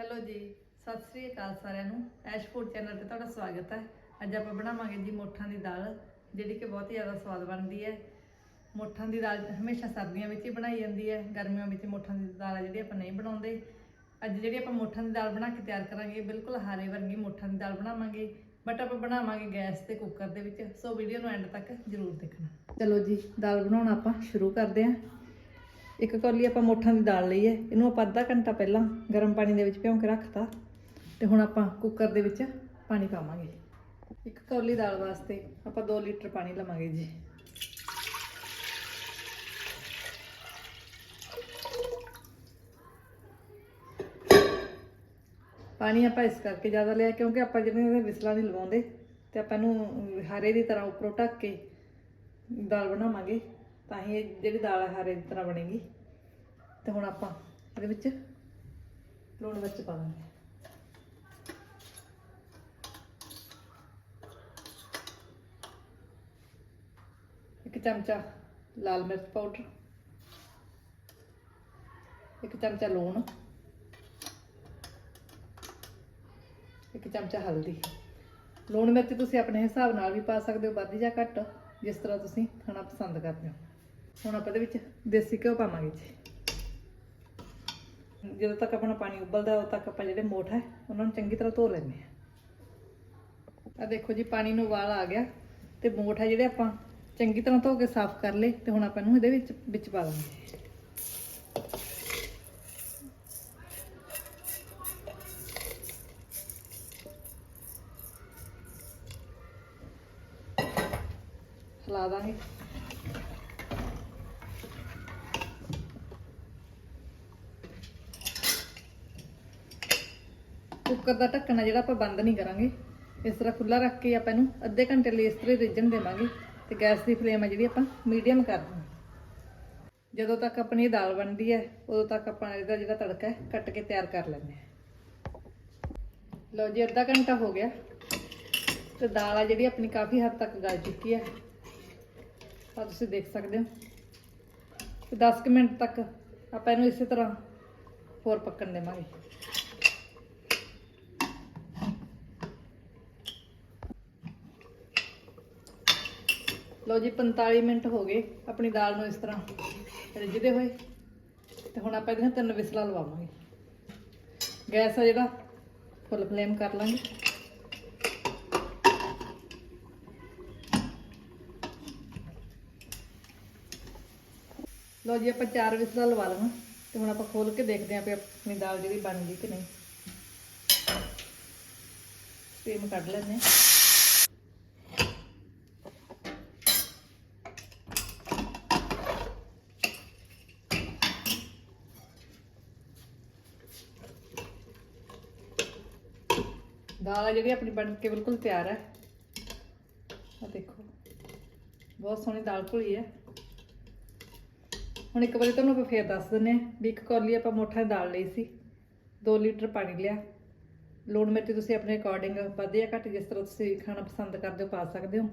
Hello ਜੀ, ਸਤਿ ਸ੍ਰੀ ਅਕਾਲ ਸਾਰਿਆਂ ਨੂੰ। ਐਸ਼ ਫੂਡ ਚੈਨਲ ਤੇ ਤੁਹਾਡਾ ਸਵਾਗਤ ਹੈ। ਅੱਜ ਆਪਾਂ ਬਣਾਵਾਂਗੇ ਜੀ ਮੋਠਾਂ ਦੀ ਦਾਲ, ਜਿਹੜੀ ਕਿ ਬਹੁਤ ਹੀ ਜ਼ਿਆਦਾ ਸਵਾਦ ਬਣਦੀ ਹੈ। ਮੋਠਾਂ ਦੀ ਦਾਲ ਹਮੇਸ਼ਾ ਸਰਦੀਆਂ ਵਿੱਚ ਹੀ ਬਣਾਈ ਜਾਂਦੀ ਹੈ। ਗਰਮੀਆਂ ਵਿੱਚ ਮੋਠਾਂ ਦੀ ਦਾਲ ਹੈ ਜਿਹੜੀ ਆਪਾਂ ਨਹੀਂ ਬਣਾਉਂਦੇ। ਅੱਜ ਜਿਹੜੀ ਆਪਾਂ ਮੋਠਾਂ ਦੀ ਦਾਲ ਬਣਾ ਕੇ ਤਿਆਰ ਕਰਾਂਗੇ ਬਿਲਕੁਲ ਹਾਰੇ ਵਰਗੀ ਮੋਠਾਂ ਦੀ ਦਾਲ ਬਣਾਵਾਂਗੇ। ਬਟ ਆਪਾਂ ਬਣਾਵਾਂਗੇ ਗੈਸ ਤੇ ਕੁੱਕਰ ਦੇ ਵਿੱਚ। ਸੋ ਵੀਡੀਓ ਨੂੰ ਐਂਡ ਤੱਕ ਜ਼ਰੂਰ ਦੇਖਣਾ। ਚਲੋ ਜੀ, ਦਾਲ ਬਣਾਉਣਾ ਆਪਾਂ ਸ਼ੁਰੂ ਕਰਦੇ ਹਾਂ। ਇੱਕ ਕੌਲੀ ਆਪਾਂ ਮੋਠਾਂ ਦੀ ਦਾਲ ਲਈ ਹੈ। ਇਹਨੂੰ ਆਪਾਂ ਅੱਧਾ ਘੰਟਾ ਪਹਿਲਾਂ ਗਰਮ ਪਾਣੀ ਦੇ ਵਿੱਚ ਭਿਉਂ ਕੇ ਰੱਖਤਾ। ਤੇ ਹੁਣ ਆਪਾਂ ਕੁੱਕਰ ਦੇ ਵਿੱਚ ਪਾਣੀ ਪਾਵਾਂਗੇ। ਇੱਕ ਕੌਲੀ ਦਾਲ ਵਾਸਤੇ ਆਪਾਂ 2 ਲੀਟਰ ਪਾਣੀ ਲਵਾਂਗੇ ਜੀ। ਪਾਣੀ ਆਪਾਂ ਇਸ ਕਰਕੇ ਜ਼ਿਆਦਾ ਲਿਆ ਕਿਉਂਕਿ ਆਪਾਂ ਜਿਵੇਂ ਇਹਦੇ ਵਿਸਲਾ ਨਹੀਂ ਲਵਾਉਂਦੇ, ਤੇ ਆਪਾਂ ਇਹਨੂੰ ਹਰੇ ਦੀ ਤਰ੍ਹਾਂ ਉੱਪਰੋਂ ਢੱਕ ਕੇ ਦਾਲ ਬਣਾਵਾਂਗੇ। ਤਾਂ ਹੀ ਇਹ ਜਿਹੜੀ ਦਾਲ ਹੈ ਹਰੇ ਤਰ੍ਹਾਂ ਬਣੇਗੀ। ਤੇ ਹੁਣ ਆਪਾਂ ਇਹਦੇ ਵਿੱਚ ਲੂਣ ਮਿਰਚ ਪਾ ਦਾਂਗੇ। ਇੱਕ ਚਮਚਾ ਲਾਲ ਮਿਰਚ ਪਾਊਡਰ। ਇੱਕ ਚਮਚਾ ਲੂਣ। ਇੱਕ ਚਮਚਾ ਹਲਦੀ। ਲੂਣ ਮਿਰਚ ਤੁਸੀਂ ਆਪਣੇ ਹਿਸਾਬ ਨਾਲ ਵੀ ਪਾ ਸਕਦੇ ਹੋ, ਵੱਧ ਜਾਂ ਘੱਟ, ਜਿਸ ਤਰ੍ਹਾਂ ਤੁਸੀਂ ਖਾਣਾ ਪਸੰਦ ਕਰਦੇ ਹੋ। ਹੁਣ ਆਪਾਂ ਇਹਦੇ ਵਿੱਚ ਦੇਸੀ ਘਿਓ ਪਾਵਾਂਗੇ ਜੀ। ਜਦੋਂ ਤੱਕ ਆਪਣਾ ਪਾਣੀ ਉਬਲਦਾ ਉਦੋਂ ਤੱਕ ਆਪਾਂ ਜਿਹੜੇ ਮੋਠ ਹੈ, ਉਹਨਾਂ ਨੂੰ ਚੰਗੀ ਤਰ੍ਹਾਂ ਧੋ ਲੈਂਦੇ ਆ ਆ ਦੇਖੋ ਜੀ, ਪਾਣੀ ਨੂੰ ਉਬਾਲ ਆ ਗਿਆ ਤੇ ਮੋਠ ਹੈ ਜਿਹੜੇ ਆਪਾਂ ਚੰਗੀ ਤਰ੍ਹਾਂ ਧੋ ਕੇ ਸਾਫ਼ ਕਰ ਲਏ ਤੇ ਹੁਣ ਆਪਾਂ ਇਹਨੂੰ ਇਹਦੇ ਵਿੱਚ ਵਿੱਚ ਪਾ ਦਾਂਗੇ ਹਿਲਾ ਦਾਂਗੇ। ਕੁੱਕਰ ਦਾ ਢੱਕਣਾ ਜਿਹੜਾ ਆਪਾਂ ਬੰਦ ਨਹੀਂ ਕਰਾਂਗੇ। ਇਸ ਤਰ੍ਹਾਂ ਖੁੱਲਾ ਰੱਖ ਕੇ ਆਪਾਂ ਇਹਨੂੰ ਅੱਧੇ ਘੰਟੇ ਲਈ ਇਸ ਤਰ੍ਹਾਂ ਹੀ ਰਿੱਝਣ ਦੇਵਾਂਗੇ ਤੇ ਗੈਸ ਦੀ ਫਲੇਮ ਆ ਜਿਹੜੀ ਆਪਾਂ ਮੀਡੀਅਮ ਕਰ ਦਾਂਗੇ ਜਦੋਂ ਤੱਕ ਆਪਣੀ ਇਹ ਦਾਲ ਬਣਦੀ ਹੈ, ਉਦੋਂ ਤੱਕ ਆਪਾਂ ਇਹਦਾ ਜਿਹੜਾ ਤੜਕਾ ਹੈ, ਕੱਟ ਕੇ ਤਿਆਰ ਕਰ ਲੈਂਦੇ ਹਾਂ। ਲਓ ਜੀ, ਅੱਧਾ ਘੰਟਾ ਹੋ ਗਿਆ ਤੇ ਦਾਲ ਆ ਜਿਹੜੀ ਆਪਣੀ ਕਾਫੀ ਹੱਦ ਤੱਕ ਗਲ ਚੁੱਕੀ ਹੈ। ਆ ਤੁਸੀਂ ਦੇਖ ਸਕਦੇ ਹੋ। ਤੇ 10 ਕੁ ਮਿੰਟ ਤੱਕ ਆਪਾਂ ਇਹਨੂੰ ਇਸੇ ਤਰ੍ਹਾਂ ਹੋਰ ਪੱਕਣ ਦੇਵਾਂਗੇ। ਲਓ ਜੀ 45 ਮਿੰਟ ਹੋ ਗਏ ਆਪਣੀ ਦਾਲ ਨੂੰ ਇਸ ਤਰ੍ਹਾਂ ਰਿੱਝਦੇ ਹੋਏ। ਤੇ ਹੁਣ ਆਪਾਂ ਇਹਦੀਆਂ ਤਿੰਨ ਵਿਸਲਾ ਲਵਾਵਾਂਗੇ। ਗੈਸ ਆ ਜਿਹੜਾ, ਫੁੱਲ ਫਲੇਮ ਕਰ ਲਾਂਗੇ। ਲਓ ਜੀ, ਆਪਾਂ ਚਾਰ ਵਿਸਲਾ ਲਵਾ ਲਵਾਂ। ਤੇ ਹੁਣ ਆਪਾਂ ਖੋਲ ਕੇ ਦੇਖਦੇ ਆਂ ਵੀ ਆਪਣੀ ਦਾਲ ਜਿਹੜੀ ਬਣ ਗਈ ਕਿ ਨਹੀਂ। ਸਟੀਮ ਕੱਢ ਲੈਂਦੇ ਹਾਂ। ਦਾਲ ਆ ਜਿਹੜੀ ਆਪਣੀ ਬਣ ਕੇ ਬਿਲਕੁਲ ਤਿਆਰ ਹੈ। ਆ ਦੇਖੋ, ਬਹੁਤ ਸੋਹਣੀ ਦਾਲ ਘੁਲੀ ਹੈ। ਹੁਣ ਇੱਕ ਵਾਰੀ ਤੁਹਾਨੂੰ ਆਪਾਂ ਫੇਰ ਦੱਸ ਦਿੰਨੇ ਆ ਵੀ ਇੱਕ ਕੌਲੀ ਆਪਾਂ ਮੋਠਾ ਦਾਲ ਲਈ ਸੀ 2 ਲੀਟਰ ਪਾਣੀ ਲਿਆ। ਲੂਣ ਮਿਰਚ ਤੁਸੀਂ ਆਪਣੇ ਅਕੋਰਡਿੰਗ ਵੱਧ ਜਾਂ ਘੱਟ ਜਿਸ ਤਰ੍ਹਾਂ ਤੁਸੀਂ ਖਾਣਾ ਪਸੰਦ ਕਰਦੇ ਹੋ, ਪਾ ਸਕਦੇ ਹੋ।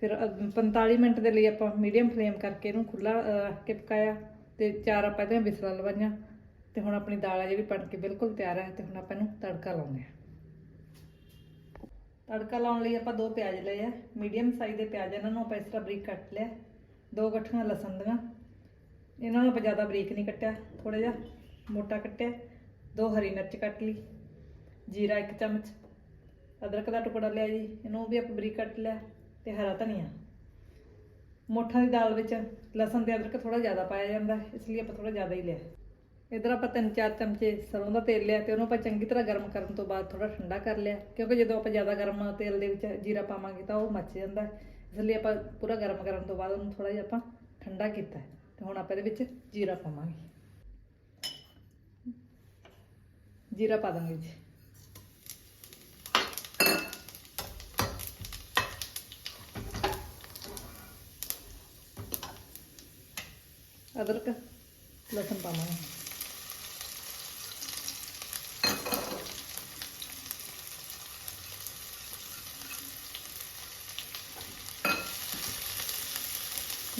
ਫਿਰ ਅ- 45 ਮਿੰਟ ਦੇ ਲਈ ਆਪਾਂ ਮੀਡੀਅਮ ਫਲੇਮ ਕਰਕੇ ਇਹਨੂੰ ਖੁੱਲਾ ਰੱਖ ਕੇ ਪਕਾਇਆ ਤੇ ਚਾਰ ਆਪਾਂ ਇਹਦੀਆਂ ਵਿਸਲਾਂ ਲਵਾਈਆਂ। ਤੇ ਹੁਣ ਆਪਣੀ ਦਾਲ ਆ ਜਿਹੜੀ ਬਣ ਕੇ ਬਿਲਕੁਲ ਤਿਆਰ ਹੈ ਤੇ ਹੁਣ ਆਪਾਂ ਇਹਨੂੰ ਤੜਕਾ ਲਾਉਂਦੇ ਆ ਤੜਕਾ ਲਾਉਣ ਲਈ ਆਪਾਂ ਦੋ ਪਿਆਜ਼ ਲਏ ਆ। ਮੀਡੀਅਮ ਸਾਈਜ਼ ਦੇ ਪਿਆਜ਼ ਇਹਨਾਂ ਨੂੰ ਆਪਾਂ ਇਸ ਤਰ੍ਹਾਂ ਬਰੀਕ ਕੱਟ ਲਿਆ। ਦੋ ਗੱਠੀਆਂ ਲਸਣ ਦੀਆਂ। ਇਹਨਾਂ ਨੂੰ ਆਪਾਂ ਜ਼ਿਆਦਾ ਬਰੀਕ ਨਹੀਂ ਕੱਟਿਆ ਥੋੜਾ ਜਿਹਾ ਮੋਟਾ ਕੱਟਿਆ। ਦੋ ਹਰੀ ਮਿਰਚ ਕੱਟ ਲਈ, ਜੀਰਾ ਇੱਕ ਚਮਚ। ਅਦਰਕ ਦਾ ਟੁਕੜਾ ਲਿਆ ਜੀ, ਇਹਨੂੰ ਵੀ ਆਪਾਂ ਬਰੀਕ ਕੱਟ ਲਿਆ ਤੇ ਹਰਾ ਧਨੀਆ। ਮੋਠਾਂ ਦੀ ਦਾਲ ਵਿੱਚ ਲਸਣ ਤੇ ਅਦਰਕ ਥੋੜਾ ਜ਼ਿਆਦਾ ਪਾਇਆ ਜਾਂਦਾ, ਇਸ ਲਈ ਆਪਾਂ ਥੋੜਾ ਜ਼ਿਆਦਾ ਹੀ ਲਿਆ। ਇਧਰ ਆਪਾਂ ਤਿੰਨ ਚਾਰ ਚਮਚੇ ਸਰੋਂ ਦਾ ਤੇਲ ਲਿਆ ਤੇ ਉਹਨੂੰ ਆਪਾਂ ਚੰਗੀ ਤਰ੍ਹਾਂ ਗਰਮ ਕਰਨ ਤੋਂ ਬਾਅਦ ਥੋੜਾ ਠੰਡਾ ਕਰ ਲਿਆ। ਕਿਉਂਕਿ ਜਦੋਂ ਆਪਾਂ ਜ਼ਿਆਦਾ ਗਰਮ ਤੇਲ ਦੇ ਵਿੱਚ ਜੀਰਾ ਪਾਵਾਂਗੇ ਤਾਂ ਉਹ ਮੱਚ ਜਾਂਦਾ ਇਸ ਲਈ ਆਪਾਂ ਪੂਰਾ ਗਰਮ ਕਰਨ ਤੋਂ ਬਾਅਦ ਉਹਨੂੰ ਥੋੜਾ ਜਿਹਾ ਆਪਾਂ ਠੰਡਾ ਕੀਤਾ ਹੈ। ਤੇ ਹੁਣ ਆਪਾਂ ਇਹਦੇ ਵਿੱਚ ਜੀਰਾ ਪਾਵਾਂਗੇ। ਜੀਰਾ ਪਾ ਦਾਂਗੇ ਜੀ ਅਦਰਕ, ਲਸਣ ਪਾਵਾਂਗੇ।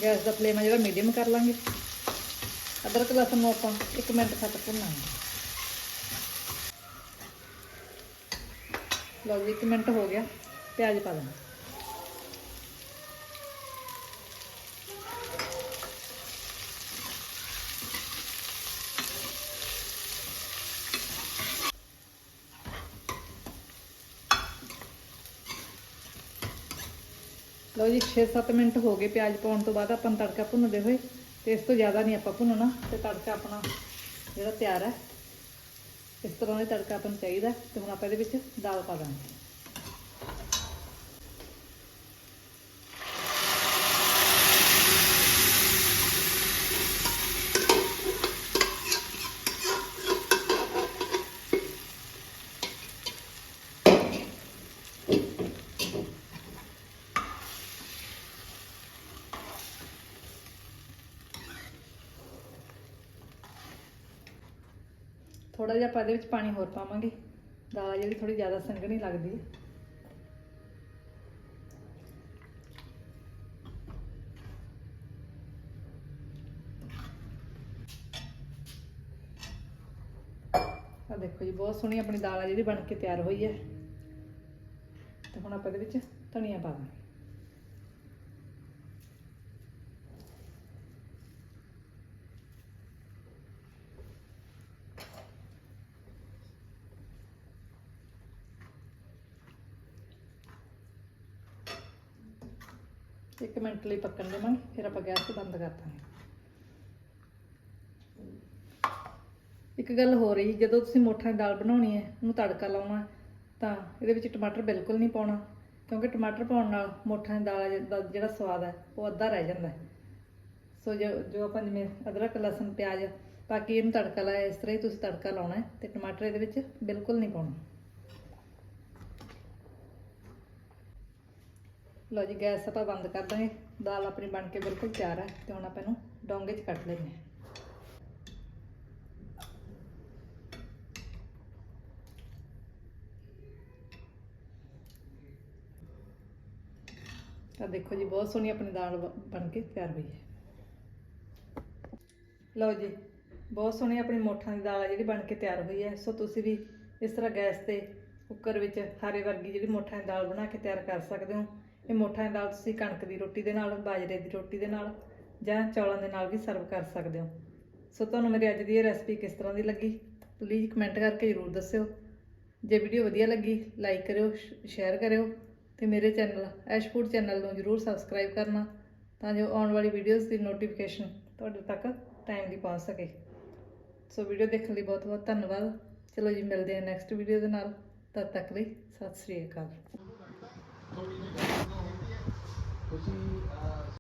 ਗੈਸ ਦਾ ਫਲੇਮ ਆ ਜਿਹੜਾ ਮੀਡੀਅਮ ਕਰ ਲਾਂਗੇ। ਅਦਰਕ, ਲਸਣ ਨੂੰ ਆਪਾਂ 1 ਮਿੰਟ ਤੱਕ ਭੁੰਨਾਂਗੇ। ਲਓ ਜੀ 1 ਮਿੰਟ ਹੋ ਗਿਆ, ਪਿਆਜ਼ ਪਾ ਦਾਂਗੇ ਲਓ ਜੀ 6-7 ਮਿੰਟ ਹੋ ਗਏ ਪਿਆਜ਼ ਪਾਉਣ ਤੋਂ ਬਾਅਦ ਆਪਾਂ ਨੂੰ ਤੜਕਾ ਭੁੰਨਦੇ ਹੋਏ, ਤੇ ਇਸ ਤੋਂ ਜ਼ਿਆਦਾ ਨਹੀਂ ਆਪਾਂ ਭੁੰਨਣਾ, ਤੇ ਤੜਕਾ ਆਪਣਾ ਜਿਹੜਾ ਤਿਆਰ ਹੈ, ਇਸ ਤਰ੍ਹਾਂ ਦਾ ਤੜਕਾ ਆਪਾਂ ਨੂੰ ਚਾਹੀਦਾ ਤੇ ਹੁਣ ਆਪਾਂ ਇਹਦੇ ਵਿੱਚ ਦਾਲ ਪਾ ਦਾਂਗੇ। ਥੋੜਾ ਜਿਹਾ ਆਪਾਂ ਇਹਦੇ ਵਿੱਚ ਪਾਣੀ ਹੋਰ ਪਾਵਾਂਗੇ। ਦਾਲ ਜਿਹੜੀ ਥੋੜੀ ਜ਼ਿਆਦਾ ਸੰਘਣੀ ਲੱਗਦੀ। ਹੈ ਆ ਦੇਖੋ ਜੀ, ਬਹੁਤ ਸੋਹਣੀ ਆਪਣੀ ਦਾਲ ਆ ਜਿਹੜੀ ਬਣ ਕੇ ਤਿਆਰ ਹੋਈ ਹੈ। ਤੇ ਹੁਣ ਆਪਾਂ ਇਹਦੇ ਵਿੱਚ ਧਨੀਆ ਪਾ ਦਾਂਗੇ। ਇੱਕ ਮਿੰਟ ਲਈ ਪੱਕਣ ਦੇਵਾਂਗੇ, ਫਿਰ ਆਪਾਂ ਗੈਸ ਬੰਦ ਕਰ ਦਾਂਗੇ। ਇੱਕ ਗੱਲ ਹੋ ਰਹੀ, ਜਦੋਂ ਤੁਸੀਂ ਮੋਠਾਂ ਦੀ ਦਾਲ ਬਣਾਉਣੀ ਹੈ, ਉਹਨੂੰ ਤੜਕਾ ਲਾਉਣਾ, ਤਾਂ ਇਹਦੇ ਵਿੱਚ ਟਮਾਟਰ ਬਿਲਕੁਲ ਨਹੀਂ ਪਾਉਣਾ, ਕਿਉਂਕਿ ਟਮਾਟਰ ਪਾਉਣ ਨਾਲ ਮੋਠਾਂ ਦੀ ਦਾਲ ਦਾ ਜਿਹੜਾ ਸਵਾਦ ਹੈ, ਉਹ ਅੱਧਾ ਰਹਿ ਜਾਂਦਾ ਹੈ। ਸੋ ਜੋ ਜੋ ਆਪਾਂ ਜਿਵੇਂ ਅਦਰਕ, ਲਸਣ, ਪਿਆਜ਼ ਪਾ ਕੇ ਇਹਨੂੰ ਤੜਕਾ ਲਾਇਆ, ਇਸ ਤਰ੍ਹਾਂ ਹੀ ਤੁਸੀਂ ਤੜਕਾ ਲਾਉਣਾ ਹੈ, ਤੇ ਟਮਾਟਰ ਇਹਦੇ ਵਿੱਚ ਬਿਲਕੁਲ ਨਹੀਂ ਪਾਉਣਾ। ਲਓ ਜੀ, ਗੈਸ ਆਪਾਂ ਬੰਦ ਕਰ ਦਾਂਗੇ। ਦਾਲ ਆਪਣੀ ਬਣ ਕੇ ਬਿਲਕੁਲ ਤਿਆਰ ਹੈ ਤੇ ਹੁਣ ਆਪਾਂ ਇਹਨੂੰ ਡੋਂਗੇ 'ਚ ਕੱਟ ਲੈਂਦੇ ਹਾਂ। ਤਾਂ ਦੇਖੋ ਜੀ, ਬਹੁਤ ਸੋਹਣੀ ਆਪਣੀ ਦਾਲ ਬ- ਬਣ ਕੇ ਤਿਆਰ ਹੋਈ ਹੈ। ਲਓ ਜੀ, ਬਹੁਤ ਸੋਹਣੀ ਆਪਣੀ ਮੋਠਾਂ ਦੀ ਦਾਲ ਆ ਜਿਹੜੀ ਬਣ ਕੇ ਤਿਆਰ ਹੋਈ ਹੈ। ਸੋ ਤੁਸੀਂ ਵੀ ਇਸ ਤਰ੍ਹਾਂ ਗੈਸ ਤੇ ਕੁੱਕਰ ਵਿੱਚ ਹਾਰੇ ਵਰਗੀ ਜਿਹੜੀ ਮੋਠਾਂ ਦੀ ਦਾਲ ਬਣਾ ਕੇ ਤਿਆਰ ਕਰ ਸਕਦੇ ਹੋ। ਇਹ ਮੋਠਾਂ ਦੀ ਦਾਲ ਤੁਸੀਂ ਕਣਕ ਦੀ ਰੋਟੀ ਦੇ ਨਾਲ, ਬਾਜਰੇ ਦੀ ਰੋਟੀ ਦੇ ਨਾਲ ਜਾਂ ਚੌਲਾਂ ਦੇ ਨਾਲ ਵੀ ਸਰਵ ਕਰ ਸਕਦੇ ਹੋ। ਸੋ ਤੁਹਾਨੂੰ ਮੇਰੀ ਅੱਜ ਦੀ ਇਹ ਰੈਸਪੀ ਕਿਸ ਤਰ੍ਹਾਂ ਦੀ ਲੱਗੀ ਪਲੀਜ਼ ਕਮੈਂਟ ਕਰਕੇ ਜ਼ਰੂਰ ਦੱਸਿਓ। ਜੇ ਵੀਡੀਓ ਵਧੀਆ ਲੱਗੀ ਲਾਈਕ ਕਰਿਓ ਸ਼ੇਅਰ ਕਰਿਓ ਤੇ ਮੇਰੇ ਚੈਨਲ ਐਸ਼ ਫੂਡ ਚੈਨਲ ਨੂੰ ਜਰੂਰ ਸਬਸਕ੍ਰਾਈਬ ਕਰਨਾ ਤਾਂ ਜੋ ਆਉਣ ਵਾਲੀ ਵੀਡੀਓਜ਼ ਦੀ ਨੋਟੀਫਿਕੇਸ਼ਨ ਤੁਹਾਡੇ ਤੱਕ ਟਾਈਮ ਦੀ ਪਹੁੰਚ ਸਕੇ। ਸੋ ਵੀਡੀਓ ਦੇਖਣ ਲਈ ਬਹੁਤ ਬਹੁਤ ਧੰਨਵਾਦ। ਚਲੋ ਜੀ, ਮਿਲਦੇ ਹਾਂ ਨੈਕਸਟ ਵੀਡੀਓ ਦੇ ਨਾਲ। ਤਦ ਤੱਕ ਲਈ ਸਤਿ ਸ੍ਰੀ ਅਕਾਲ। was uh,